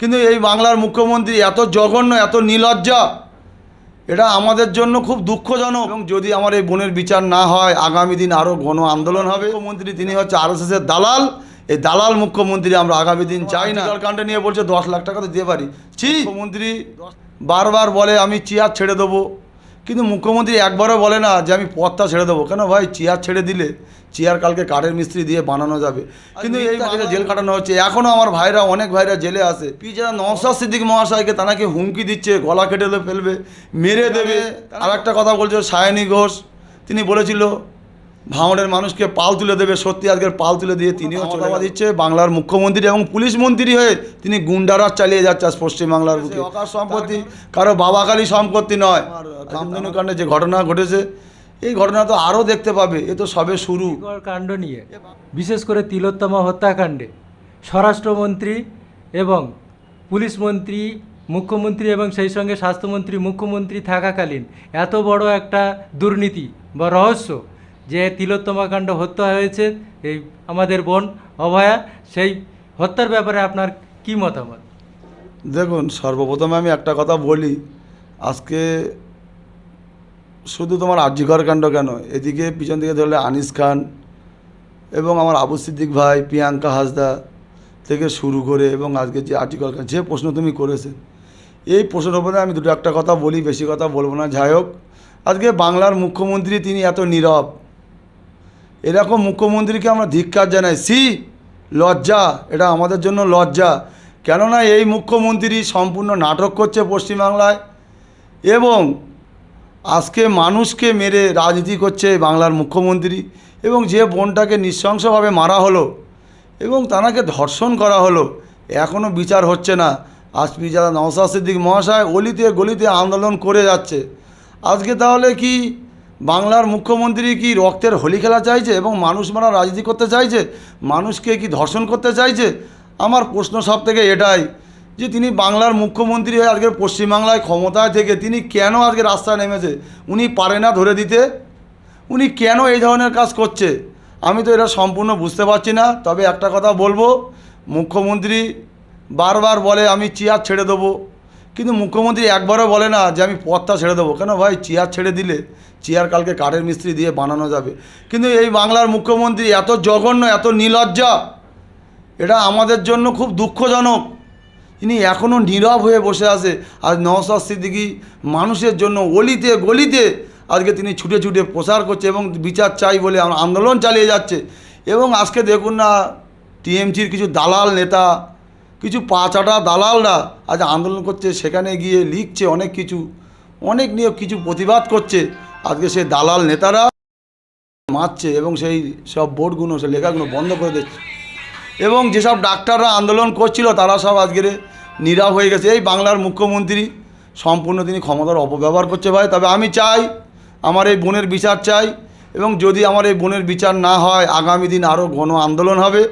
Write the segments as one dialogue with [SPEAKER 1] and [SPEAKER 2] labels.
[SPEAKER 1] কিন্তু এই বাংলার মুখ্যমন্ত্রী এত জঘন্য এত নির্লজ্জা এটা আমাদের জন্য খুব দুঃখজনক। এবং যদি আমার এই বোনের বিচার না হয় আগামী দিন আরও গণ আন্দোলন হবে। মুখ্যমন্ত্রী তিনি হচ্ছে আর এস দালাল। এই দালাল মুখ্যমন্ত্রী আমরা আগামী দিন চাই না। কাণ্ডে নিয়ে বলছে দশ লাখ টাকা তো দিতে পারি। ছি! মুখ্যমন্ত্রী বারবার বলে আমি চেয়ার ছেড়ে দেবো। কিন্তু মুখ্যমন্ত্রী একবারও বলে না যে আমি পথটা ছেড়ে দেবো। কেন ভাই? চেয়ার ছেড়ে দিলে চেয়ার কালকে কাঠের মিস্ত্রি দিয়ে বানানো যাবে। কিন্তু এই মাঝে জেল কাটানো হচ্ছে। এখনও আমার ভাইরা অনেক ভাইরা জেলে আসে পি যারা নওসাদ সিদ্দিক মহাশয়কে তাকে হুমকি দিচ্ছে গলা কেটে ফেলবে মেরে দেবে। আর একটা কথা বলছে সায়নী ঘোষ। তিনি বলেছিল ভাঙড়ের মানুষকে পাল তুলে দেবে সত্যি আজকের পাল তুলে দিয়ে তিনিও চলাবা দিচ্ছে বাংলার মুখ্যমন্ত্রী এবং পুলিশ মন্ত্রী হয়ে তিনি গুন্ডারাজ চালিয়ে যাচ্ছে আজ পশ্চিমবাংলার বুকে। অকার সম্পত্তি। কারও বাবাকালী সম্পত্তি নয়। কামধেনু কাণ্ডে যে ঘটনা ঘটেছে এই ঘটনা তো আরও দেখতে পাবে। এ তো সবে শুরু।
[SPEAKER 2] কাণ্ড নিয়ে বিশেষ করে তিলোত্তমা হত্যাকাণ্ডে স্বরাষ্ট্রমন্ত্রী এবং পুলিশ মন্ত্রী মুখ্যমন্ত্রী এবং সেই সঙ্গে স্বাস্থ্যমন্ত্রী মুখ্যমন্ত্রী থাকাকালীন এত বড় একটা দুর্নীতি বা রহস্য যে তিলোত্তমা কাণ্ড হত্যা হয়েছে, এই আমাদের বোন অভয়া, সেই হত্যার ব্যাপারে আপনার কি মতামত?
[SPEAKER 1] দেখুন, সর্বপ্রথমে আমি একটা কথা বলি। আজকে শুধু তোমার আর্যিকর কাণ্ড কেন? এদিকে পিছন দিকে ধরলে আনিস খান এবং আমার আবু সিদ্দিক ভাই, প্রিয়াঙ্কা হাসদা থেকে শুরু করে এবং আজকে যে আর্টিকল যে প্রশ্ন তুমি করেছে, এই প্রশ্নের উপরে আমি দুটো একটা কথা বলি, বেশি কথা বলব না। যাই হোক, আজকে বাংলার মুখ্যমন্ত্রী তিনি এত নীরব। এরকম মুখ্যমন্ত্রীকে আমরা ধিক্কার জানাই। সি লজ্জা, এটা আমাদের জন্য লজ্জা। কেননা এই মুখ্যমন্ত্রী সম্পূর্ণ নাটক করছে পশ্চিমবাংলায় এবং আজকে মানুষকে মেরে রাজনীতি করছে বাংলার মুখ্যমন্ত্রী এবং যে বোনটাকে নৃশংসভাবে মারা হলো এবং তানাকে ধর্ষণ করা হলো এখনও বিচার হচ্ছে না। আজপি যারা নওসাদ সিদ্দিক মহাশয় অলিতে গলিতে আন্দোলন করে যাচ্ছে। আজকে তাহলে কি বাংলার মুখ্যমন্ত্রী কি রক্তের হোলি খেলা চাইছে এবং মানুষ মারা রাজনীতি করতে চাইছে? মানুষকে কি ধর্ষণ করতে চাইছে? আমার প্রশ্ন সব থেকে এটাই যে তিনি বাংলার মুখ্যমন্ত্রী হয়ে আজকের পশ্চিমবাংলায় ক্ষমতায় থেকে তিনি কেন আজকে রাস্তায় নেমেছে? উনি পারে না ধরে দিতে। উনি কেন এই ধরনের কাজ করছে? আমি তো এটা সম্পূর্ণ বুঝতে পারছি না। তবে একটা কথা বলব, মুখ্যমন্ত্রী বারবার বলে আমি চেয়ার ছেড়ে দেবো। কিন্তু মুখ্যমন্ত্রী একবারও বলে না যে আমি পথটা ছেড়ে দেবো। কেন ভাই? চেয়ার ছেড়ে দিলে চেয়ার কালকে কাঠের মিস্ত্রি দিয়ে বানানো যাবে। কিন্তু এই বাংলার মুখ্যমন্ত্রী এত জঘন্য, এত নির্লজ্জা এটা আমাদের জন্য খুব দুঃখজনক। তিনি এখনও নীরব হয়ে বসে আছে। আজ নওসাদ সিদ্দিকি মানুষের জন্য অলিতে গলিতে আজকে তিনি ছুটে ছুটে প্রচার করছে এবং বিচার চাই বলে আন্দোলন চালিয়ে যাচ্ছে। এবং আজকে দেখুন না, টিএমসির কিছু দালাল নেতা কিছু পাঁচাটা দালালরা আজ আন্দোলন করছে, সেখানে গিয়ে লিখছে অনেক কিছু। অনেক নিয়ে কিছু প্রতিবাদ করছে। আজকে সেই দালাল নেতারা মারছে এবং সেই সব বোর্ডগুলো সে লেখাগুলো বন্ধ করে দিচ্ছে। এবং যেসব ডাক্তাররা আন্দোলন করছিল, তারা সব আজকের নীরব হয়ে গেছে। এই বাংলার মুখ্যমন্ত্রী সম্পূর্ণ তিনি ক্ষমতার অপব্যবহার করছে ভাই। তবে আমি চাই, আমার এই বোনের বিচার চাই এবং যদি আমার এই বোনের বিচার না হয়, আগামী দিন আরও গণ আন্দোলন হবে।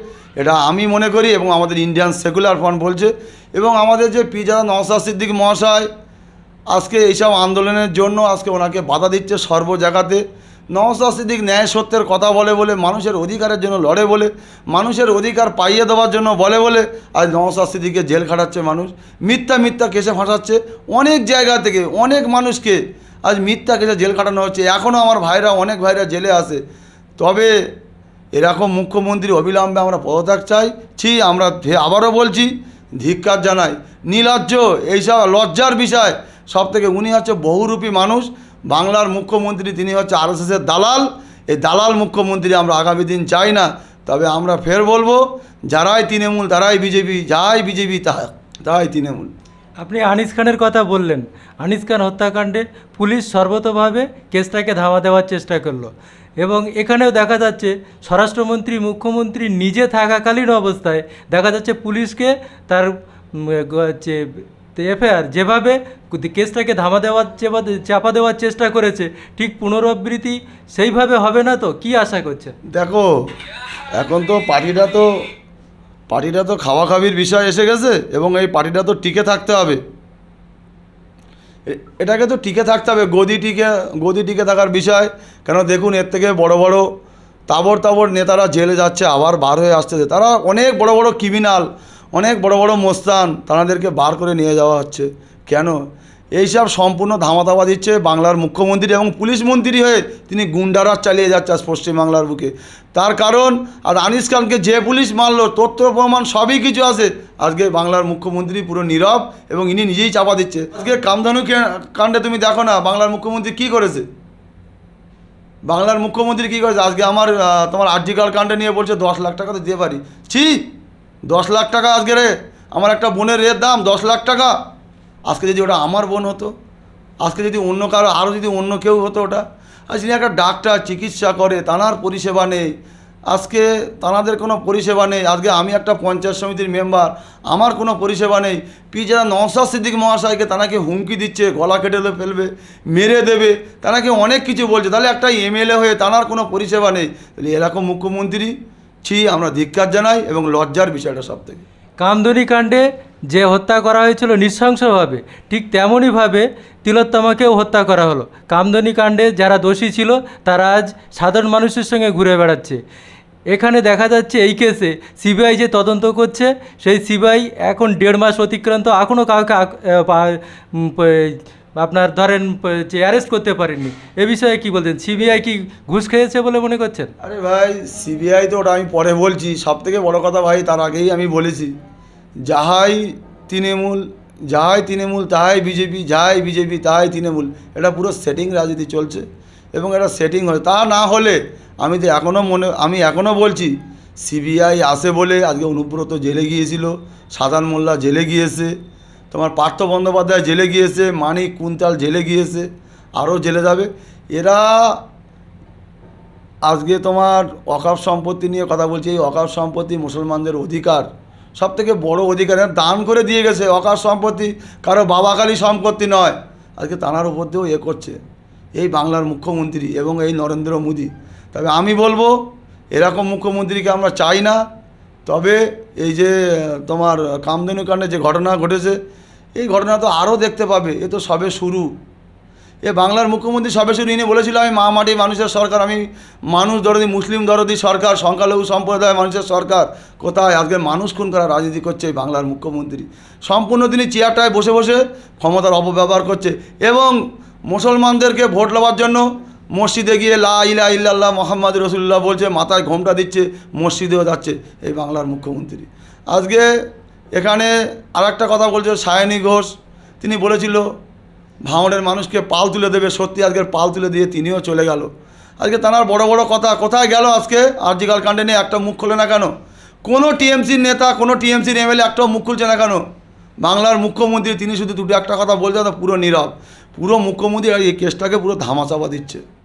[SPEAKER 1] এটা আমি মনে করি এবং আমাদের ইন্ডিয়ান সেকুলার ফ্রন্ট বলছে এবং আমাদের যে পিজাদা নওসাদ সিদ্দিক মহাশয় আজকে এইসব আন্দোলনের জন্য আজকে ওনাকে বাধা দিচ্ছে সর্ব জায়গাতে। নওসাদ সিদ্দিক ন্যায় সত্যের কথা বলে বলে, মানুষের অধিকারের জন্য লড়ে বলে, মানুষের অধিকার পাইয়ে দেওয়ার জন্য বলে বলে আজ নওসাদ সিদ্দিককে জেল খাটাচ্ছে মানুষ। মিথ্যা মিথ্যা কেসে ফাঁসাচ্ছে অনেক জায়গা থেকে, অনেক মানুষকে আজ মিথ্যা কেসে জেল খাটানো হচ্ছে। এখনও আমার ভাইরা, অনেক ভাইরা জেলে আসে তবে এরকম মুখ্যমন্ত্রী অবিলম্বে আমরা পদত্যাগ চাই। ছি, আমরা আবারও বলছি, ধিক্কার জানাই। নীলাজ্য এইসব লজ্জার বিষয়। সব থেকে উনি হচ্ছে বহুরূপী মানুষ। বাংলার মুখ্যমন্ত্রী তিনি হচ্ছে আরএসএসের দালাল। এই দালাল মুখ্যমন্ত্রী আমরা আগামী দিন চাই না। তবে আমরা ফের বলব, যারাই তৃণমূল, তারাই বিজেপি, যাই বিজেপি তা তাই তৃণমূল।
[SPEAKER 2] আপনি আনিস খানের কথা বললেন। আনিস খান হত্যাকাণ্ডে পুলিশ সর্বতভাবে কেসটাকে ধামা দেওয়ার চেষ্টা করল এবং এখানেও দেখা যাচ্ছে স্বরাষ্ট্রমন্ত্রী, মুখ্যমন্ত্রী নিজে থাকাকালীন অবস্থায় দেখা যাচ্ছে পুলিশকে তার হচ্ছে এফআইআর যেভাবে কেসটাকে ধামা দেওয়ার চাপা দেওয়ার চেষ্টা করেছে, ঠিক পুনরাবৃত্তি সেইভাবে হবে না তো? কি আশা করছে
[SPEAKER 1] দেখো, এখন তো পার্টিটা তো পার্টিটা তো খাওয়া খাবির বিষয় এসে গেছে এবং এই পার্টিটা তো টিকে থাকতে হবে। এটাকে তো টিকে থাকতে হবে, গদি টিকে গদি টিকে থাকার বিষয়। কেন দেখুন, এর থেকে বড় বড় তাবর তাবর নেতারা জেলে যাচ্ছে, আবার বার হয়ে আসতেছে তারা অনেক বড় বড় ক্রিমিনাল অনেক বড় বড় মোস্তান তাদেরকে বার করে নিয়ে যাওয়া হচ্ছে। কেন? এইসব সম্পূর্ণ ধামাধামা দিচ্ছে বাংলার মুখ্যমন্ত্রী এবং পুলিশ মন্ত্রী হয়ে তিনি গুন্ডারাজ চালিয়ে যাচ্ছে পশ্চিমবাংলার বুকে। তার কারণ, আর আনিস খানকে যে পুলিশ মারলো, তথ্য প্রমাণ সবই কিছু আছে। আজকে বাংলার মুখ্যমন্ত্রী পুরো নীরব এবং ইনি নিজেই চাপা দিচ্ছে। আজকে কামধানু কাণ্ডে তুমি দেখো না, বাংলার মুখ্যমন্ত্রী কি করেছে? বাংলার মুখ্যমন্ত্রী কী করেছে? আজকে আমার তোমার আর্জিকাল কাণ্ডে নিয়ে বলছে, দশ লাখ টাকা তো দিতে পারি। ছি, দশ লাখ টাকা আজকে রে। আমার একটা বোনের রের দাম দশ লাখ টাকা। আজকে যদি ওটা আমার বোন হতো, আজকে যদি অন্য কারও আরও যদি অন্য কেউ হতো ওটা, আর যিনি একটা ডাক্তার, চিকিৎসা করে তানার পরিষেবা নেই, আজকে তানাদের কোনো পরিষেবা নেই, আজকে আমি একটা পঞ্চায়েত সমিতির মেম্বার, আমার কোনো পরিষেবা নেই পি যারা নওসাদ সিদ্দিক মহাশয়কে তানাকে হুমকি দিচ্ছে, গলা কেটে ফেলবে, মেরে দেবে তানাকে অনেক কিছু বলছে, তাহলে একটা এমএলএ হয়ে তানার কোনো পরিষেবা নেই, তাহলে এরকম মুখ্যমন্ত্রী, ছি, আমরা ধিক্কার জানাই এবং লজ্জার বিষয়টা সব থেকে
[SPEAKER 2] কামদুনি কাণ্ডে যে হত্যা করা হয়েছিল নৃশংসভাবে, ঠিক তেমনইভাবে তিলোত্তমাকেও হত্যা করা হলো। কামদুনি কাণ্ডে যারা দোষী ছিল, তারা আজ সাধারণ মানুষের সঙ্গে ঘুরে বেড়াচ্ছে। এখানে দেখা যাচ্ছে এই কেসে সিবিআই যে তদন্ত করছে, সেই সিবিআই এখন দেড় মাস অতিক্রান্ত এখনও কাউকে আপনার ধরেন যে অ্যারেস্ট করতে পারেননি। এ বিষয়ে কি বলছেন? সিবিআই কি ঘুষ খেয়েছে বলে মনে করছেন?
[SPEAKER 1] আরে ভাই, সিবিআই তো ওটা আমি পরে বলছি। সব থেকে বড় কথা ভাই, তার আগেই আমি বলেছি। যাহাই তৃণমূল যাহাই তৃণমূল, তাহাই বিজেপি, যাহাই বিজেপি, তাহাই তৃণমূল। এটা পুরো সেটিং রাজনীতি চলছে এবং এটা সেটিং হয়। তা না হলে আমি তো এখনও মনে, আমি এখনও বলছি সিবিআই আসে বলে আজকে অনুব্রত জেলে গিয়েছিল সাধারণ মোল্লা জেলে গিয়েছে, তোমার পার্থ বন্দ্যোপাধ্যায় জেলে গিয়েছে, মানিক কুন্তাল জেলে গিয়েছে, আরও জেলে যাবে। এরা আজকে তোমার অকাপ সম্পত্তি নিয়ে কথা বলছি, এই অকাপ সম্পত্তি মুসলমানদের অধিকার। সব থেকে বড় অধিকার দান করে দিয়ে গেছে, অকার সম্পত্তি। কারও বাবাকালী সম্পত্তি নয়। আজকে তানার উপর দিয়েও এ করছে। এই বাংলার মুখ্যমন্ত্রী এবং এই নরেন্দ্র মোদী। তবে আমি বলব, এরকম মুখ্যমন্ত্রীকে আমরা চাই না। তবে এই যে, তোমার কামধেনু কাণ্ডে যে ঘটনা ঘটেছে, এই ঘটনা তো আরও দেখতে পাবে। এ তো সবে শুরু। এ বাংলার মুখ্যমন্ত্রী সবে শুরু ইনি বলেছিল, আমি মা মাটি মানুষের সরকার, আমি মানুষ দরদি, মুসলিম দরদি সরকার, সংখ্যালঘু সম্প্রদায় মানুষের সরকার। কোথায়? আজকে মানুষ খুন করা রাজনীতি করছে এই বাংলার মুখ্যমন্ত্রী। সম্পূর্ণ তিনি চেয়ারটায় বসে বসে ক্ষমতার অপব্যবহার করছে এবং মুসলমানদেরকে ভোট লওয়ার জন্য মসজিদে গিয়ে লা ইলা ইল্লাল্লাহ মোহাম্মদ রসুল্লাহ বলছে, মাথায় ঘোমটা দিচ্ছে, মসজিদেও যাচ্ছে এই বাংলার মুখ্যমন্ত্রী। আজকে এখানে আর কথা বলছে, সায়নী ঘোষ। তিনি বলেছিল ভাঙড়ের মানুষকে পাল তুলে দেবে, সত্যি আজকের পাল তুলে দিয়ে তিনিও চলে গেল। আজকে তার বড় বড় কথা, কোথায় গেল আজকে আর্জিকাল কাণ্ডে নিয়ে একটা মুখ খোলে না কেন? কোনো টিএমসির নেতা, কোনো টিএমসির এমএলএ একটাও মুখ খুলছে না কেন? বাংলার মুখ্যমন্ত্রী, তিনি শুধু দুটো একটা কথা বলছে তো পুরো নীরব। পুরো মুখ্যমন্ত্রী এই কেসটাকে পুরো ধামাচাপা দিচ্ছে।